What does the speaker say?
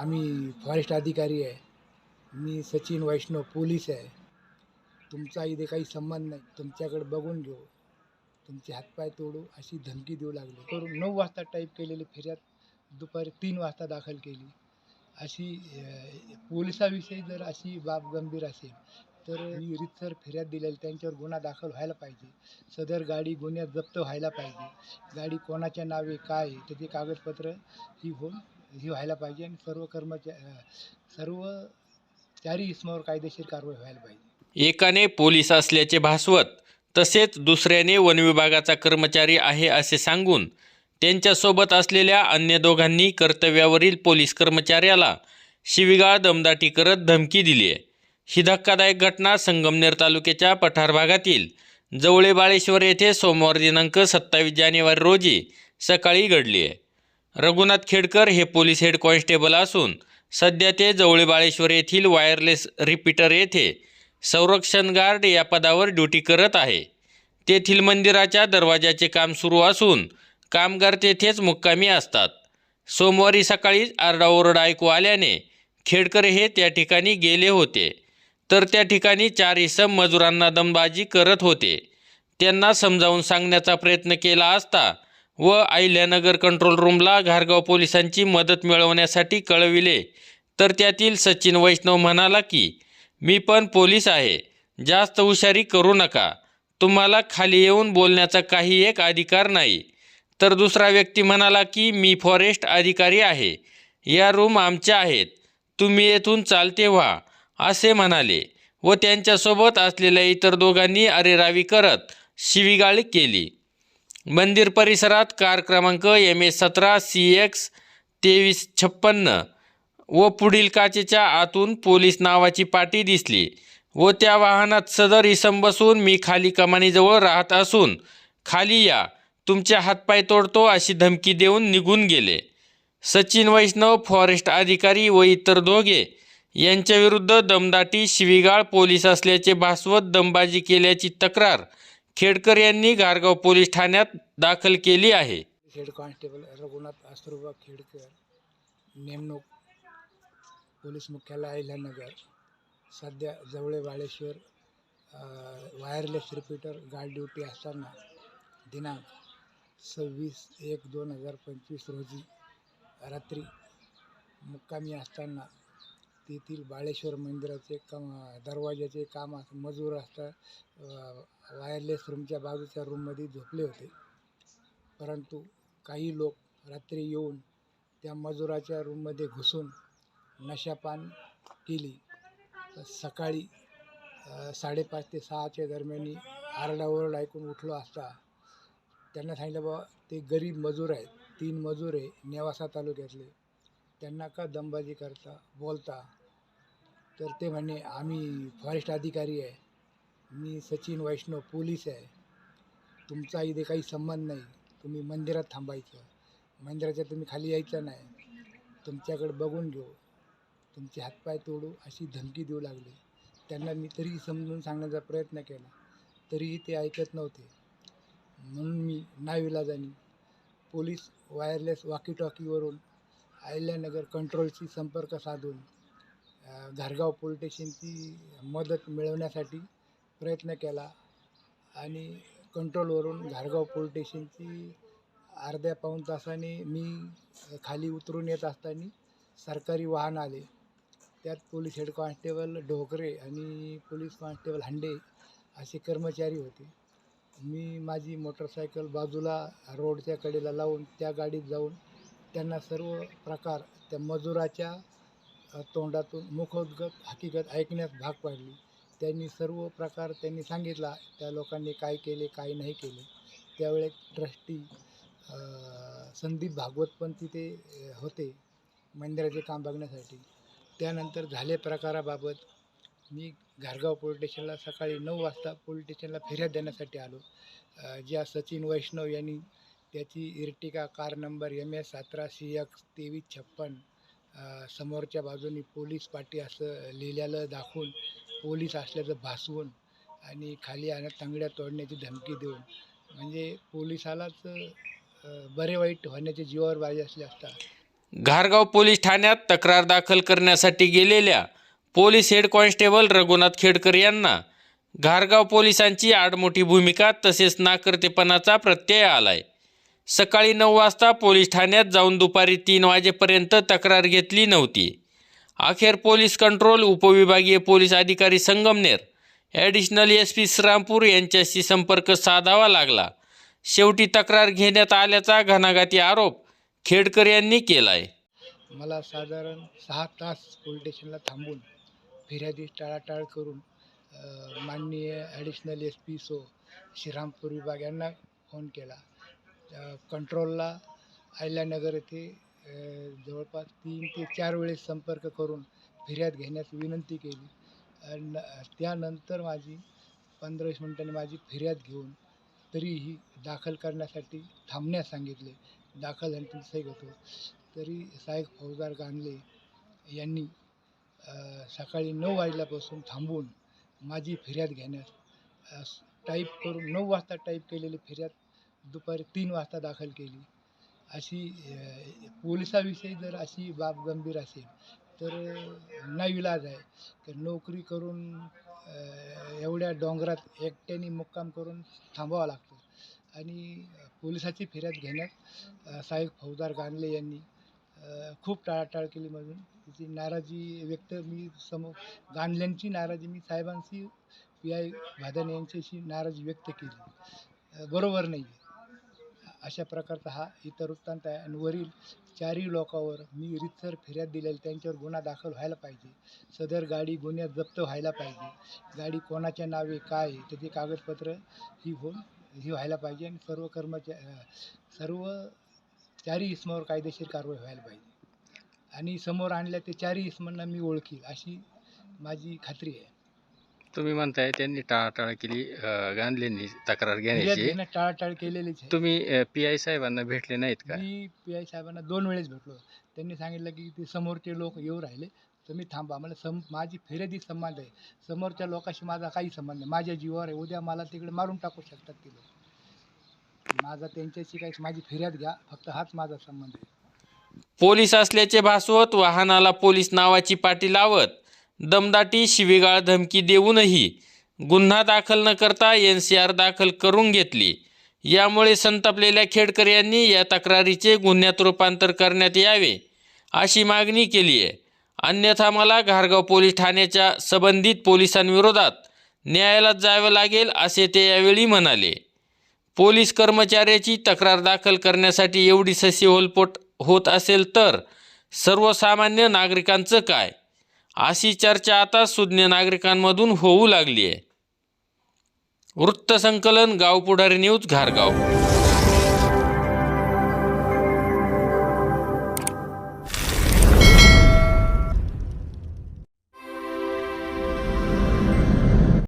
आम्ही फॉरेस्ट अधिकारी आहे. मी सचिन वैष्णव पोलीस आहे. तुमचा इथे काही संबंध नाही. तुमच्याकडे बघून घेऊ. तुमचे हातपाय तोडू अशी धमकी देऊ लागली. करून नऊ वाजता टाईप केलेली फिर्यात दुपारी तीन वाजता दाखल केली. अशी पोलिसाविषयी जर अशी बाब गंभीर असेल तर मी रितसर फिर्यात दिलेली. त्यांच्यावर गुन्हा दाखल व्हायला पाहिजे. सदर गाडी गुन्ह्यात जप्त व्हायला पाहिजे. गाडी कोणाच्या नावे काय आहे, त्याची कागदपत्र ही होऊन ही व्हायला पाहिजे आणि सर्व कर्मचारी सर्व चारी इसमावर कायदेशीर कारवाई व्हायला पाहिजे. एकाने पोलीस असल्याचे भासवत तसेच दुसऱ्याने वनविभागाचा कर्मचारी आहे असे सांगून त्यांच्यासोबत असलेल्या अन्य दोघांनी कर्तव्यावरील पोलीस कर्मचाऱ्याला शिवीगाळ दमदाटी करत धमकी दिली आहे. ही धक्कादायक घटना संगमनेर तालुक्याच्या पठार भागातील जवळे बाळेश्वर येथे सोमवार दिनांक सत्तावीस जानेवारी रोजी सकाळी घडली आहे. रघुनाथ खेडकर हे पोलीस हेड कॉन्स्टेबल असून सध्या ते जवळीबाळेश्वर येथील वायरलेस रिपीटर येथे संरक्षण गार्ड या पदावर ड्युटी करत आहे. तेथील मंदिराच्या दरवाजाचे काम सुरू असून कामगार तेथेच मुक्कामी असतात. सोमवारी सकाळी आरडाओरडा ऐकू आल्याने खेडकर हे त्या ठिकाणी गेले होते. तर त्या ठिकाणी चार इसम मजुरांना दमबाजी करत होते. त्यांना समजावून सांगण्याचा प्रयत्न केला असता व अहिल्यानगर कंट्रोल रूमला घारगाव पोलिसांची मदत मिळवण्यासाठी कळविले. तर त्यातील सचिन वैष्णव म्हणाला की मी पण पोलीस आहे. जास्त हुशारी करू नका. तुम्हाला खाली येऊन बोलण्याचा काही एक अधिकार नाही तर दुसरा व्यक्ती म्हणाला की मी फॉरेस्ट अधिकारी आहे. या रूम आमच्या आहेत. तुम्ही येथून चालते व्हा असे म्हणाले व त्यांच्यासोबत असलेल्या इतर दोघांनी अरेरावी करत शिवीगाळ केली. मंदिर परिसरात कार क्रमांक एम ए सतरा सी एक्स तेवीस छप्पन्न व पुढील काचेच्या आतून पोलीस नावाची पाटी दिसली व त्या वाहनात सदर इसम बसून मी खाली कमानीजवळ राहत असून खाली या तुमचे हातपाय तोडतो अशी धमकी देऊन निघून गेले. सचिन वैष्णव फॉरेस्ट अधिकारी व इतर दोघे यांच्याविरुद्ध दमदाटी शिवीगाळ पोलीस असल्याचे भासवत दमबाजी केल्याची तक्रार खेडकर यांनी गारगाव पोलीस ठाण्यात दाखल केली आहे. हेड कॉन्स्टेबल रघुनाथ आसरुबा खेडकर नेमणूक पोलीस मुख्यालय अहिल्यानगर सध्या Jawale Baleshwar wireless repeater guard duty असताना दिनांक सव्वीस एक दोन हजार पंचवीस रोजी रात्री मुक्कामी असताना तेथील बाळेश्वर मंदिराचे कम दरवाजाचे काम मजूर असतात वायरलेस रूमच्या बाजूच्या रूममध्ये झोपले होते. परंतु काही लोक रात्री येऊन त्या मजुराच्या रूममध्ये घुसून नशापान केली. सकाळी साडेपाच ते सहाच्या दरम्यान आरडाओरड ऐकून उठलो असता. त्यांना सांगितलं बाबा ते गरीब मजूर आहेत. तीन मजूर आहे नेवासा तालुक्यातले. त्यांना का दमबाजी करता बोलता? तर ते म्हणे आम्ही फॉरेस्ट अधिकारी आहे. मी सचिन वैष्णव पोलीस आहे. तुमचा इथे काही संबंध नाही. तुम्ही मंदिरात थांबायचं. मंदिराच्या तुम्ही खाली यायचं नाही. तुमच्याकडे बघून घेऊ. तुमचे हातपाय तोडू अशी धमकी देऊ लागली. त्यांना मी तरीही समजून सांगण्याचा प्रयत्न केला. तरीही ते ऐकत नव्हते. म्हणून मी नाविलाजानी पोलीस वायरलेस वॉकीटॉकीवरून टॉकीवरून कंट्रोलशी संपर्क साधून घारगाव पोलीस स्टेशनची मदत मिळवण्यासाठी प्रयत्न केला आणि कंट्रोलवरून घारगाव पोलीस स्टेशनची अर्ध्या पाऊण तासाने मी खाली उतरून येत असताना सरकारी वाहन आले. त्यात पोलीस हेड कॉन्स्टेबल ढोकरे आणि पोलीस कॉन्स्टेबल हांडे असे कर्मचारी होते. मी माझी मोटरसायकल बाजूला रोडच्या कडेला लावून त्या गाडीत जाऊन त्यांना सर्व प्रकार त्या मजुराच्या तोंडातून मुखोद्गत हकीकत ऐकण्यास भाग पाडली. त्यांनी सर्व प्रकार त्यांनी सांगितला. त्या लोकांनी काय केले काय नाही केले. त्यावेळेस ट्रस्टी संदीप भागवत पण तिथे होते मंदिराचे काम बघण्यासाठी. त्यानंतर झाले प्रकाराबाबत. मी घारगाव पोलीस स्टेशनला सकाळी नऊ वाजता पोलीस स्टेशनला फिर्याद देण्यासाठी आलो. ज्या सचिन वैष्णव यांनी त्याची Ertiga car number M S सतरा सी एक्स तेवीस छप्पन समोरच्या बाजूनी पोलीस पाटी असं लिहिल्यालं दाखवून पोलीस असल्याचं भासवून आणि खाली आणत तांगड्या तोडण्याची धमकी देऊन. म्हणजे पोलिसालाच बरे वाईट होण्याचे जीवावर बाजी असले असतात घारगाव पोलीस ठाण्यात तक्रार दाखल करण्यासाठी गेलेल्या police head constable Raghunath Khedkar यांना घारगाव पोलिसांची आडमोठी भूमिका तसेच नाकर्तेपणाचा प्रत्यय आलाय. सकाळी नऊ वाजता पोलीस ठाण्यात जाऊन दुपारी तीन वाजेपर्यंत तक्रार घेतली नव्हती. अखेर पोलीस कंट्रोल उपविभागीय पोलीस अधिकारी Sangamner additional S P Shrirampur यांच्याशी संपर्क साधावा लागला. शेवटी तक्रार घेण्यात आल्याचा घणाघाती आरोप खेडकर यांनी केला आहे मला साधारण सहा तास पोलीस स्टेशनला थांबून फिर्यादी टाळाटाळ करून माननीय ॲडिशनल एस पी सो श्रीरामपूर विभाग यांना फोन केला. कंट्रोलला अहिल्यानगर येथे जवळपास तीन ते चार वेळेस संपर्क करून फिर्याद घेण्यास विनंती केली. आणि त्यानंतर माझी पंधरा वीस मिनिटांनी माझी फिर्याद घेऊन तरीही दाखल करण्यासाठी थांबण्यास सांगितले. दाखल झाल्यानंतर सही होतो तरी साहेब फौजदार गांधले यांनी सकाळी नऊ वाजल्यापासून थांबून माझी फिर्याद घेण्यास टाईप करून नऊ वाजता टाईप केलेली फिर्याद दुपारी तीन वाजता दाखल केली. अशी पोलिसाविषयी जर अशी बाब गंभीर असेल तर नाईलाज आहे. तर नोकरी करून एवढ्या डोंगरात एकट्याने मुक्काम करून थांबावं लागतं. आणि पोलिसाची फिर्याद घेण्यात साहेब फौजदार गांधले यांनी खूप टाळाटाळ केली म्हणून. तिची नाराजी व्यक्त मी समोर गांधल्यांची नाराजी मी साहेबांशी पी आय भादाने यांच्याशी नाराजी व्यक्त केली. बरोबर नाही अशा प्रकारचा हा इतर वृत्तांत आहे. आणि वरील चारही लोकांवर मी रितसर फिर्याद दिलेली त्यांच्यावर गुन्हा दाखल व्हायला पाहिजे. सदर गाडी गुन्ह्यात जप्त व्हायला पाहिजे. गाडी कोणाच्या नावे काय आहे त्याची कागदपत्र ही होऊन ही व्हायला पाहिजे आणि सर्व कर्मचारी सर्व चारही इसमावर कायदेशीर कारवाई व्हायला पाहिजे. आणि समोर आणल्या ते चारही इसमांना मी ओळखील अशी माझी खात्री आहे. तुम्ही म्हणताय त्यांनी टाळाटाळ केली अं, गांधलेंनी तक्रार घेण्याची. टाळाटाळ केलेलीच आहे. तुम्ही पी आय साहेबांना भेटले नाहीत का? मी पी आय साहेबांना दोन वेळेस भेटलो. त्यांनी सांगितलं की ते समोरचे लोक येऊ राहिले. तुम्ही थांबा. मला सम माझी फिर्यादी संबंध आहे. समोरच्या लोकांशी माझा काही संबंध नाही. माझ्या जीवावर आहे. उद्या मला तिकडे मारून टाकू शकतात ते लोक. माझा त्यांच्याशी काही माझी फिर्याद घ्या. फक्त हाच माझा संबंध आहे. पोलीस असल्याचे भासवत वाहनाला पोलीस नावाची पाटी लावत दमदाटी शिवीगाळ धमकी देऊनही गुन्हा दाखल न करता एन सी आर दाखल करून घेतली. यामुळे संतापलेल्या खेडकर यांनी या तक्रारीचे गुन्ह्यात रूपांतर करण्यात यावे अशी मागणी केली आहे. अन्यथा मला घारगाव पोलीस ठाण्याच्या संबंधित पोलिसांविरोधात न्यायालयात जावं लागेल असे ते यावेळी म्हणाले. पोलीस कर्मचाऱ्याची तक्रार दाखल करण्यासाठी एवढी ससी होलपोट होत असेल तर सर्वसामान्य नागरिकांचं काय? अशी चर्चा आता सुज्ञ नागरिकांमधून होऊ लागली आहे. वृत्तसंकलन गावपुढारी न्यूज घारगाव.